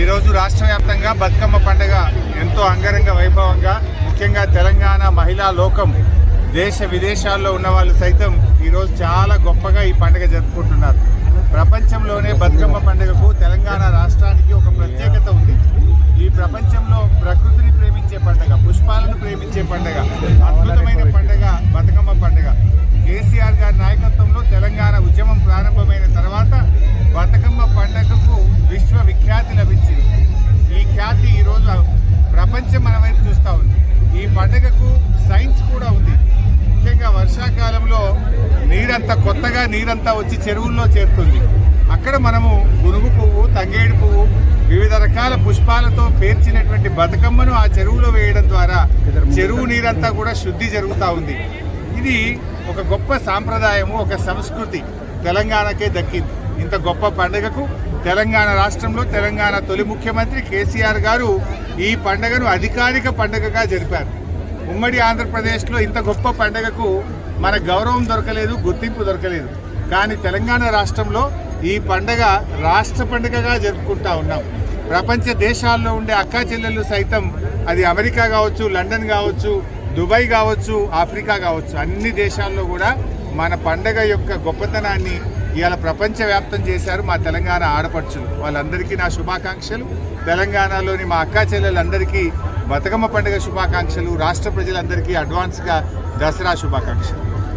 ఈరోజు రాష్ట్ర వ్యాప్తంగా బతుకమ్మ పండుగ ఎంతో అంగరంగ వైభవంగా ముఖ్యంగా తెలంగాణ మహిళా లోకం దేశ విదేశాల్లో ఉన్న వాళ్ళు సైతం ఈరోజు చాలా గొప్పగా ఈ పండుగ జరుపుకుంటున్నారు. ప్రపంచంలోనే బతుకమ్మ పండుగకు తెలంగాణ రాష్ట్రానికి ఒక ప్రత్యేకత ఉంది. ఈ ప్రపంచంలో ఈరోజు ప్రపంచం మన వైపు చూస్తూ ఉంది. ఈ పండుగకు సైన్స్ కూడా ఉంది. ముఖ్యంగా వర్షాకాలంలో నీరంతా కొత్తగా నీరంతా వచ్చి చెరువుల్లో చేరుతుంది. అక్కడ మనము గునుగు పువ్వు తంగేడు పువ్వు వివిధ రకాల పుష్పాలతో పేర్చినటువంటి బతుకమ్మను ఆ చెరువులో వేయడం ద్వారా చెరువు నీరంతా కూడా శుద్ధి జరుగుతూ ఉంది. ఇది ఒక గొప్ప సాంప్రదాయము ఒక సంస్కృతి. తెలంగాణకే దక్కింది. ఇంత గొప్ప పండుగకు తెలంగాణ రాష్ట్రంలో తెలంగాణ తొలి ముఖ్యమంత్రి కేసీఆర్ గారు ఈ పండుగను అధికారిక పండుగగా జరిపారు. ఉమ్మడి ఆంధ్రప్రదేశ్లో ఇంత గొప్ప పండుగకు మన గౌరవం దొరకలేదు గుర్తింపు దొరకలేదు. కానీ తెలంగాణ రాష్ట్రంలో ఈ పండగ రాష్ట్ర పండుగగా జరుపుకుంటా ఉన్నాం. ప్రపంచ దేశాల్లో ఉండే అక్కా చెల్లెళ్ళు సైతం అది అమెరికా కావచ్చు లండన్ కావచ్చు దుబాయ్ కావచ్చు ఆఫ్రికా కావచ్చు అన్ని దేశాల్లో కూడా మన పండగ యొక్క గొప్పతనాన్ని ఇవాళ ప్రపంచవ్యాప్తం చేశారు మా తెలంగాణ ఆడపడుచులు. వాళ్ళందరికీ నా శుభాకాంక్షలు. తెలంగాణలోని మా అక్కా చెల్లెలందరికీ బతుకమ్మ పండుగ శుభాకాంక్షలు. రాష్ట్ర ప్రజలందరికీ అడ్వాన్స్గా దసరా శుభాకాంక్షలు.